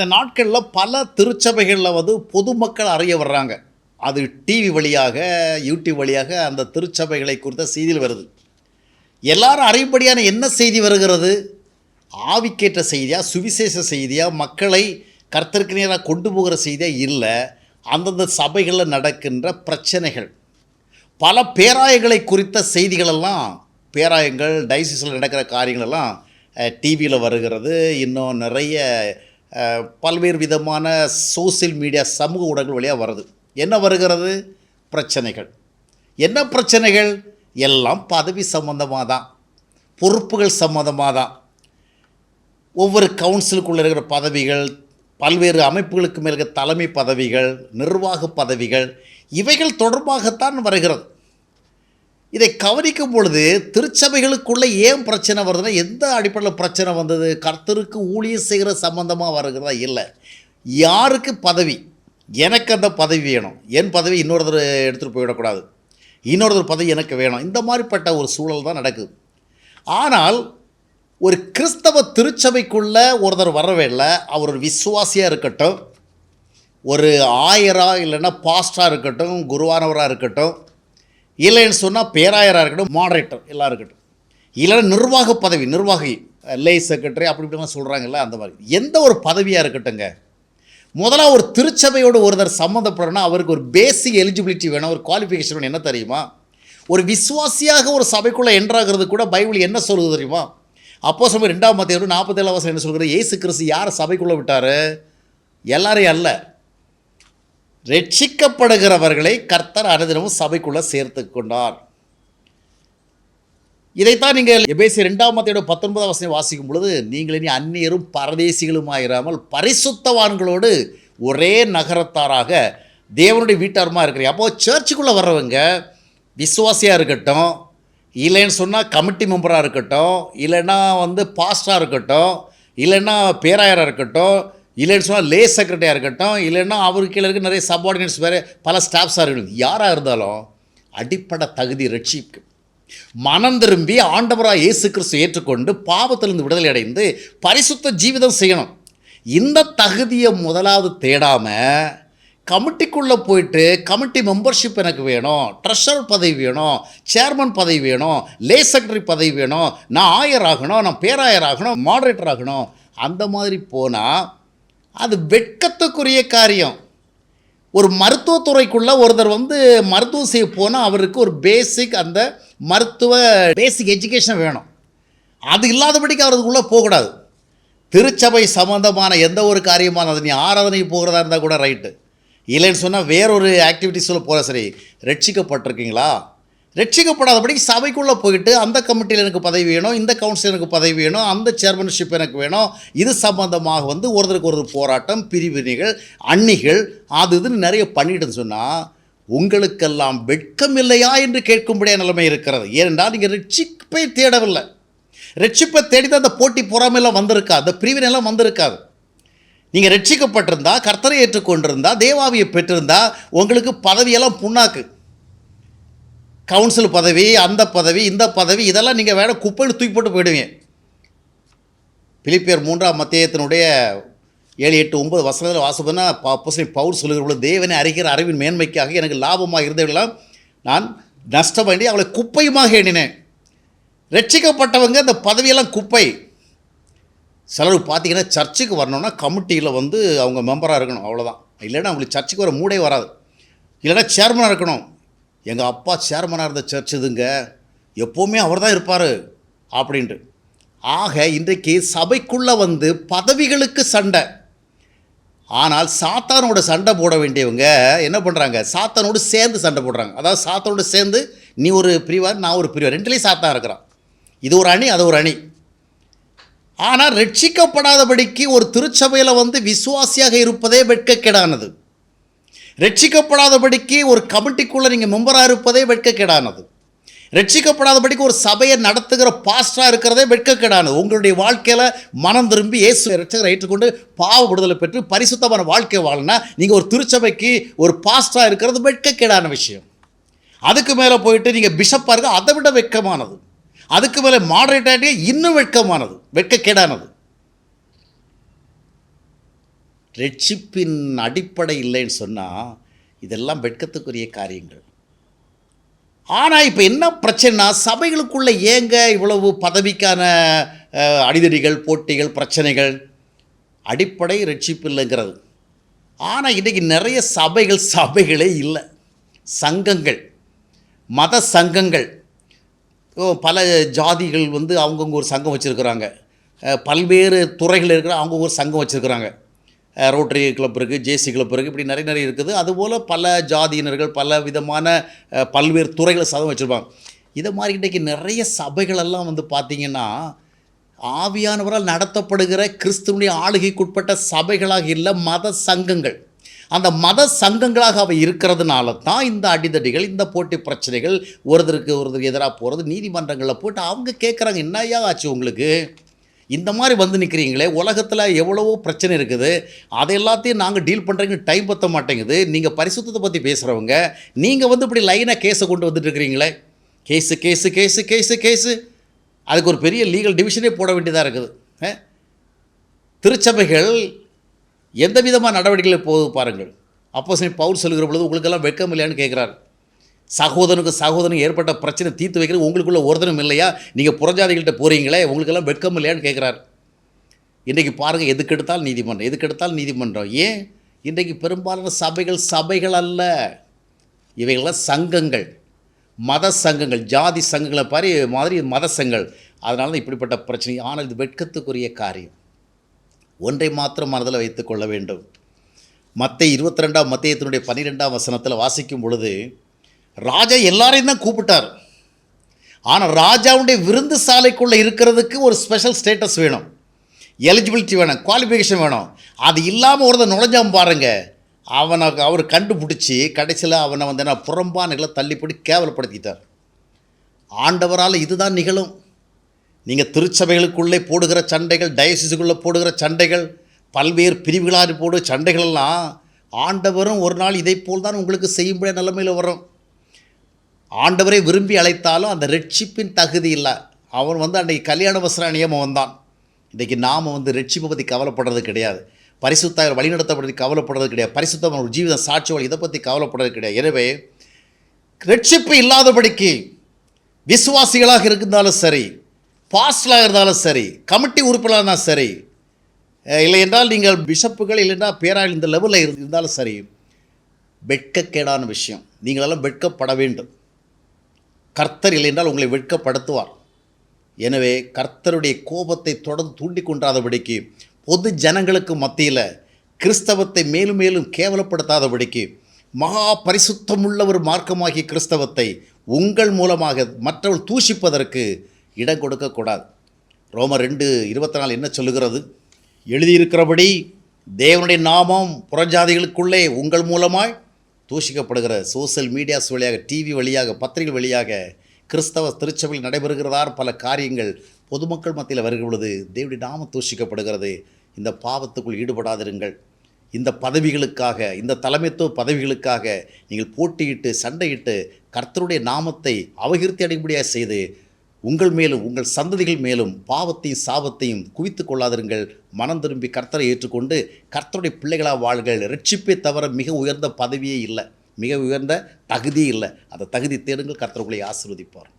இந்த நாட்களில் பல திருச்சபைகளில் வந்து பொதுமக்கள் அறிய வர்றாங்க. அது டிவி வழியாக யூடியூப் வழியாக அந்த திருச்சபைகளை குறித்த செய்தியில் வருது. எல்லாரும் அறியும்படியான என்ன செய்தி வருகிறது? ஆவிக்கேற்ற செய்தியாக சுவிசேஷ செய்தியாக மக்களை கர்த்தருக்கு நேராக கொண்டு போகிற செய்தியாக இல்லை. அந்தந்த சபைகளில் நடக்கின்ற பிரச்சனைகள். பல பேராயங்களை குறித்த செய்திகளெல்லாம் பேராயங்கள் டைசிஸில் நடக்கிற காரியங்களெல்லாம் டிவியில் வருகிறது. இன்னும் நிறைய பல்வேறு விதமான சோசியல் மீடியா சமூக ஊடகங்கள் வழியாக வருது. என்ன வருகிறது? பிரச்சனைகள். என்ன பிரச்சனைகள்? எல்லாம் பதவி சம்மந்தமாக தான் பொறுப்புகள் சம்மந்தமாக தான் ஒவ்வொரு கவுன்சிலுக்குள்ளே இருக்கிற பதவிகள் பல்வேறு அமைப்புகளுக்கு மேல் இருக்கிற தலைமை பதவிகள் நிர்வாக பதவிகள் இவைகள் தொடர்பாகத்தான் வருகிறது. இதை கவனிக்கும் பொழுது திருச்சபைகளுக்குள்ளே ஏன் பிரச்சனை வருதுன்னா எந்த அடிப்படையில் பிரச்சனை வந்தது? கர்த்தருக்கு ஊழியர் செய்கிற சம்பந்தமாக வருகிறதா? இல்லை. யாருக்கு பதவி? எனக்கு அந்த பதவி வேணும். என் பதவி இன்னொருத்தர் எடுத்துகிட்டு போயிடக்கூடாது. இன்னொருத்தர் பதவி எனக்கு வேணும். இந்த மாதிரிப்பட்ட ஒரு சூழல் தான் நடக்குது. ஆனால் ஒரு கிறிஸ்தவ திருச்சபைக்குள்ளே ஒருத்தர் வரவே இல்லை. அவர் ஒரு விசுவாசியாக இருக்கட்டும் ஒரு ஆயராக இல்லைன்னா பாஸ்டாக இருக்கட்டும் குருவானவராக இருக்கட்டும் இல்லைன்னு சொன்னால் பேராயராக இருக்கட்டும் மாடரேட்டர் எல்லாம் இருக்கட்டும். இல்லைன்னா நிர்வாக பதவி நிர்வாகி லே செக்ரட்டரி அப்படி இப்படிலாம் சொல்கிறாங்கல்ல அந்த மாதிரி. எந்த ஒரு பதவியாக இருக்கட்டுங்க முதல்ல ஒரு திருச்சபையோடு ஒருத்தர் சம்மந்தப்படணும்னா அவருக்கு ஒரு பேசிக் எலிஜிபிலிட்டி வேணும் ஒரு குவாலிஃபிகேஷன் வேணும் என்ன தெரியுமா? ஒரு விசுவாசியாக ஒரு சபைக்குள்ளே என்ட்ராகிறது கூட பைபிள் என்ன சொல்லுது தெரியுமா? அப்போ சமயம் ரெண்டாம் மத்திய நாற்பத்தேழாம் வருஷம் என்ன சொல்கிறது ஏசு கிறிஸ்து யார் சபைக்குள்ளே விட்டார்? எல்லாரையும் அல்ல. ரட்சிக்கப்படுகிறவர்களை கர்த்தர் அனுதினமும் சபைக்குள்ளே சேர்த்து கொண்டார் இதைத்தான் நீங்கள் எபேசி ரெண்டாம் மத்தையோட பத்தொன்பதாம் வசனம் வாசிக்கும் பொழுது நீங்கள் இனி அந்நியரும் பரதேசிகளும் ஆயிராமல் பரிசுத்தவான்களோடு ஒரே நகரத்தாராக தேவனுடைய வீட்டாருமா இருக்கிறீங்க அப்போது சர்ச்சுக்குள்ளே வர்றவங்க விசுவாசியாக இருக்கட்டும் இல்லைன்னு சொன்னால் கமிட்டி மெம்பராக இருக்கட்டும் இல்லைன்னா வந்து பாஸ்டாக இருக்கட்டும் இல்லைன்னா பேராயராக இருக்கட்டும் இல்லைன்னு சொன்னால் லே செக்ரட்டரியாக இருக்கட்டும் இல்லைன்னா அவருக்கு கீழே இருக்க நிறைய சப்பார்டினேட்ஸ் வேறு பல ஸ்டாஃப்ஸாக இருக்கட்டும். யாராக இருந்தாலும் அடிப்படை தகுதி ரட்சிக்கும் மனம் திரும்பி ஆண்டவராக இயேசு கிறிஸ்து ஏற்றுக்கொண்டு பாவத்திலிருந்து விடுதலை அடைந்து பரிசுத்த ஜீவிதம் செய்யணும். இந்த தகுதியை முதலாவது தேடாமல் கமிட்டிக்குள்ளே போயிட்டு கமிட்டி மெம்பர்ஷிப் எனக்கு வேணும் ட்ரெஷர் பதவி வேணும் சேர்மன் பதவி வேணும் லே செக்ரட்டரி பதவி வேணும் நான் ஆயர் ஆகணும் நான் பேராயர் ஆகணும் மாடரேட்டர் ஆகணும் அந்த மாதிரி போனால் அது வெட்கத்துக்குரிய காரியம். ஒரு மருத்துவத்துறைக்குள்ளே ஒருத்தர் வந்து மருத்துவம் செய்ய போனால் அவருக்கு ஒரு பேசிக் அந்த மருத்துவ பேசிக் எஜுகேஷன் வேணும். அது இல்லாதபடிக்கு அவருக்குள்ளே போகக்கூடாது. திருச்சபை சம்மந்தமான எந்த ஒரு காரியமானது நீ ஆராதனைக்கு போகிறதா இருந்தால் கூட ரைட்டு இல்லைன்னு சொன்னால் வேறொரு ஆக்டிவிட்டிஸில் போகிற சரி. ரட்சிக்கப்பட்டிருக்கீங்களா? ரட்சிக்கப்படாதபடி சபைக்குள்ளே போயிட்டு அந்த கமிட்டியில் எனக்கு பதவி வேணும் இந்த கவுன்சில் எனக்கு பதவி வேணும் அந்த சேர்மன்ஷிப் எனக்கு வேணும். இது சம்பந்தமாக வந்து ஒருத்தருக்கு ஒரு போராட்டம் பிரிவினைகள் அன்னிகள் அது இதுன்னு நிறைய பண்ணிட்டுன்னு சொன்னால் உங்களுக்கெல்லாம் வெட்கம் இல்லையா என்று கேட்கும்படிய நிலைமை இருக்கிறது. ஏனென்றால் நீங்கள் ரட்சிப்பை தேடவில்லை. ரட்சிப்பை தேடிதான் அந்த போட்டி பொறாமையெல்லாம் வந்திருக்காது அந்த பிரிவினையெல்லாம் வந்திருக்காது. நீங்கள் ரட்சிக்கப்பட்டிருந்தா கர்த்தரை ஏற்றுக்கொண்டிருந்தா தேவாவியை பெற்றிருந்தா உங்களுக்கு பதவியெல்லாம் புண்ணாக்கு. கவுன்சில் பதவி அந்த பதவி இந்த பதவி இதெல்லாம் நீங்கள் வேணால் குப்பையில் தூக்கி போட்டு போயிடுவீங்க. பிலிப்பியர் மூன்றாம் மத்தியத்தினுடைய ஏழு எட்டு ஒன்பது வசனத்தில் வாசப்பதுன்னா அப்போசனை பவுல் சொல்லுகிற பொழுது தேவனை அறிகிற அறிவின் மேன்மைக்காக எனக்கு லாபமாக இருந்தவர்களாம் நான் நஷ்டம் வேண்டி அவளை குப்பையுமாக எண்ணினேன். ரட்சிக்கப்பட்டவங்க அந்த பதவியெல்லாம் குப்பை. சிலர் பார்த்தீங்கன்னா சர்ச்சுக்கு வரணும்னா கமிட்டியில் வந்து அவங்க மெம்பராக இருக்கணும் அவ்வளோதான் இல்லைன்னா அவங்களுக்கு சர்ச்சுக்கு வர மூடே வராது. இல்லைன்னா சேர்மனாக இருக்கணும். எங்கள் அப்பா சேர்மனாக இருந்த சர்ச் இதுங்க எப்போவுமே அவர் தான் இருப்பார் அப்படின்ட்டு. ஆக இன்றைக்கு சபைக்குள்ளே வந்து பதவிகளுக்கு சண்டை. ஆனால் சாத்தானோட சண்டை போட வேண்டியவங்க என்ன பண்ணுறாங்க சாத்தானோடு சேர்ந்து சண்டை போடுறாங்க. அதாவது சாத்தானோடு சேர்ந்து நீ ஒரு பிரிவார் நான் ஒரு பிரிவார். ரெண்டுலேயும் சாத்தான் இருக்கிறான். இது ஒரு அணி அது ஒரு அணி. ஆனால் ரட்சிக்கப்படாதபடிக்கு ஒரு திருச்சபையில் வந்து விசுவாசியாக இருப்பதே வெட்கக்கேடானது. ரட்சிக்கப்படாதபடிக்கு ஒரு கமிட்டிக்குள்ளே நீங்கள் மெம்பராக இருப்பதே வெட்கக்கேடானது. ரட்சிக்கப்படாதபடிக்கு ஒரு சபையை நடத்துகிற பாஸ்டராக இருக்கிறதே வெட்கக்கேடானது. உங்களுடைய வாழ்க்கையில் மனம் திரும்பி இயேசு ரட்சகரை ஏற்றுக்கொண்டு பாவ விடுதலை பெற்று பரிசுத்தமான வாழ்க்கை வாழனா நீங்கள் ஒரு திருச்சபைக்கு ஒரு பாஸ்டராக இருக்கிறது வெட்கக்கேடான விஷயம். அதுக்கு மேலே போயிட்டு நீங்கள் பிஷப்பாக இருக்க அதை விட வெட்கமானது. அதுக்கு மேலே மாடரேட்டாக இன்னும் வெட்கமானது. வெட்கக்கேடானது. ரட்சிப்பின் அடிப்படை இல்லைன்னு சொன்னால் இதெல்லாம் வெட்கத்துக்குரிய காரியங்கள். ஆனால் இப்போ என்ன பிரச்சனைனா சபைகளுக்குள்ளே ஏங்க இவ்வளவு பதவிக்கான அடிதடிகள் போட்டிகள் பிரச்சனைகள்? அடிப்படை ரட்சிப்பு இல்லைங்கிறது. ஆனால் இன்றைக்கி நிறைய சபைகள் சபைகளே இல்லை. சங்கங்கள் மத சங்கங்கள். பல ஜாதிகள் வந்து அவங்கவுங்க ஒரு சங்கம் வச்சுருக்குறாங்க. பல்வேறு துறைகள் இருக்கிற அவங்கவுங்க ஒரு சங்கம் வச்சுருக்குறாங்க. ரோட்டரி கிளப் இருக்குது ஜேசி கிளப் இருக்குது இப்படி நிறைய நிறைய இருக்குது. அதுபோல் பல ஜாதியினர்கள் பல விதமான பல்வேறு துறைகளை சதம் வச்சுருப்பாங்க. இதை மாதிரி இன்றைக்கி நிறைய சபைகளெல்லாம் வந்து பார்த்திங்கன்னா ஆவியானவரால் நடத்தப்படுகிற கிறிஸ்துவனுடைய ஆளுகைக்குட்பட்ட சபைகளாக இல்லை மத சங்கங்கள். அந்த மத சங்கங்களாக அவை இருக்கிறதுனால தான் இந்த அடிதடிகள் இந்த போட்டி பிரச்சனைகள் ஒருத்தருக்கு ஒருத்தருக்கு எதிராக போகிறது நீதிமன்றங்களில் போட்டு அவங்க கேட்குறாங்க என்னையா ஆச்சு உங்களுக்கு? இந்த மாதிரி வந்து நிற்கிறீங்களே உலகத்தில் எவ்வளவோ பிரச்சனை இருக்குது. அதை எல்லாத்தையும் நாங்கள் டீல் பண்ணுறீங்க டைம் பற்ற மாட்டேங்குது. நீங்கள் பரிசுத்தத்தை பற்றி பேசுகிறவங்க நீங்கள் வந்து இப்படி லைனாக கேஸை கொண்டு வந்துட்டு இருக்கிறீங்களே? Case case case case case அதுக்கு ஒரு பெரிய லீகல் டிவிஷனே போட வேண்டியதாக இருக்குது. திருச்சபைகள் எந்த விதமாக நடவடிக்கைகளை போகுது பாருங்கள். அப்போ சரி பவுல் சொல்கிற பொழுது உங்களுக்கெல்லாம் வெட்கம் இல்லையான்னு கேட்குறாரு. சகோதரனுக்கு சகோதரனுக்கு ஏற்பட்ட பிரச்சனை தீர்த்து வைக்கிறது உங்களுக்குள்ள ஒருத்தனும் இல்லையா? நீங்கள் புறஜாதிகள்கிட்ட போகிறீங்களே உங்களுக்கெல்லாம் வெட்கம் இல்லையான்னு கேட்குறாரு இன்றைக்கி பாருங்கள் எதுக்கு எடுத்தாலும் நீதிமன்றம் எதுக்கு எடுத்தாலும் நீதிமன்றம்? ஏன்? இன்றைக்கு பெரும்பாலான சபைகள் சபைகள் அல்ல. இவைகள்லாம் சங்கங்கள். மத சங்கங்கள் ஜாதி சங்கங்களை பாரி மாதிரி மத சங்கங்கள். அதனால தான் இப்படிப்பட்ட பிரச்சனை. ஆனால் இது வெட்கத்துக்குரிய காரியம். ஒன்றை மாத்திரம் மனதில் வைத்துக்கொள்ள வேண்டும். மற்ற இருபத்தி ரெண்டாம் மத்தியத்தினுடைய பன்னிரெண்டாம் வசனத்தில் வாசிக்கும் பொழுது ராஜா எல்லாரையும் தான் கூப்பிட்டார். ஆனால் ராஜாவுடைய விருந்து சாலைக்குள்ளே இருக்கிறதுக்கு ஒரு ஸ்பெஷல் ஸ்டேட்டஸ் வேணும். எலிஜிபிலிட்டி வேணும் குவாலிஃபிகேஷன் வேணும். அது இல்லாமல் ஒருத்தர் நுழைஞ்சான் பாருங்கள் அவனை அவர் கண்டுபிடிச்சி கடைசியில் அவனை வந்து என்ன புறம்பானைகளை தள்ளிப்படி கேவலப்படுத்திட்டார். ஆண்டவரால் இதுதான் நிகழும். நீங்கள் திருச்சபைகளுக்குள்ளே போடுகிற சண்டைகள் டயசிஸுக்குள்ளே போடுகிற சண்டைகள் பல்வேறு பிரிவுகளாக போடுகிற சண்டைகளெல்லாம் ஆண்டவரும் ஒரு நாள் இதை போல் தான் உங்களுக்கு செய்யும்படிய நிலைமையில் வரும் ஆண்டவரை விரும்பி அழைத்தாலும் அந்த ரட்சிப்பின் தகுதி இல்லை. அவன் வந்து அன்றைக்கி கல்யாண வஸ்திர அணியமாக வந்தான் இன்றைக்கி நாம் வந்து ரட்சிப்பை பற்றி கவலைப்படுறது கிடையாது. பரிசுத்தாயர் வழிநடத்தப்படுறது கவலைப்படுறது கிடையாது. பரிசுத்தம் ஒரு ஜீவித சாட்சி இதை பற்றி கவலைப்படுறது கிடையாது. எனவே ரட்சிப்பு இல்லாதபடிக்கு விசுவாசிகளாக இருந்தாலும் சரி பாஸ்டலாக இருந்தாலும் சரி கமிட்டி உறுப்பினராக இருந்தாலும் சரி இல்லை என்றால் நீங்கள் பிஷப்புகள் இல்லைன்னா பேராயில் இந்த லெவலில் இருந்தாலும் சரி வெட்கக்கேடான விஷயம். நீங்களெல்லாம் வெட்கப்பட வேண்டும். கர்த்தர் இல்லை என்றால் உங்களை வெட்கப்படுத்துவார். எனவே கர்த்தருடைய கோபத்தை தொடர்ந்து தூண்டி கொண்டாதபடிக்கு பொது ஜனங்களுக்கு மத்தியில் கிறிஸ்தவத்தை மேலும் மேலும் கேவலப்படுத்தாதபடிக்கு மகா பரிசுத்தமுள்ள ஒரு மார்க்கமாகிய கிறிஸ்தவத்தை உங்கள் மூலமாக மற்றவர்கள் தூஷிப்பதற்கு இடம் கொடுக்கக்கூடாது. ரோம ரெண்டு இருபத்தி நாலு என்ன சொல்லுகிறது? எழுதியிருக்கிறபடி தேவனுடைய நாமம் புறஜாதிகளுக்குள்ளே உங்கள் மூலமாய் தூஷிக்கப்படுகிற சோசியல் மீடியாஸ் வழியாக டிவி வழியாக பத்திரிகை வழியாக கிறிஸ்தவ திருச்சபையில் நடைபெறுகிறதார் பல காரியங்கள் பொதுமக்கள் மத்தியில் வருகிற பொழுது தேவனுடைய நாமம் தூஷிக்கப்படுகிறது. இந்த பாவத்துக்குள் ஈடுபடாதிருங்கள். இந்த பதவிகளுக்காக இந்த தலைமைத்துவ பதவிகளுக்காக நீங்கள் போட்டியிட்டு சண்டையிட்டு கர்த்தருடைய நாமத்தை அவகிருத்தி அடைபடியாக செய்து உங்கள் மேலும் உங்கள் சந்ததிகள் மேலும் பாவத்தையும் சாபத்தையும் குவித்து கொள்ளாதிருங்கள். மனம் திரும்பி கர்த்தரை ஏற்றுக்கொண்டு கர்த்தருடைய பிள்ளைகளாக வாழ்கள் ரட்சிப்பே தவிர மிக உயர்ந்த பதவியே இல்லை. மிக உயர்ந்த தகுதியே இல்லை. அந்த தகுதி தேடுங்கள் கர்த்தர்களை ஆசிர்வதிப்பார்.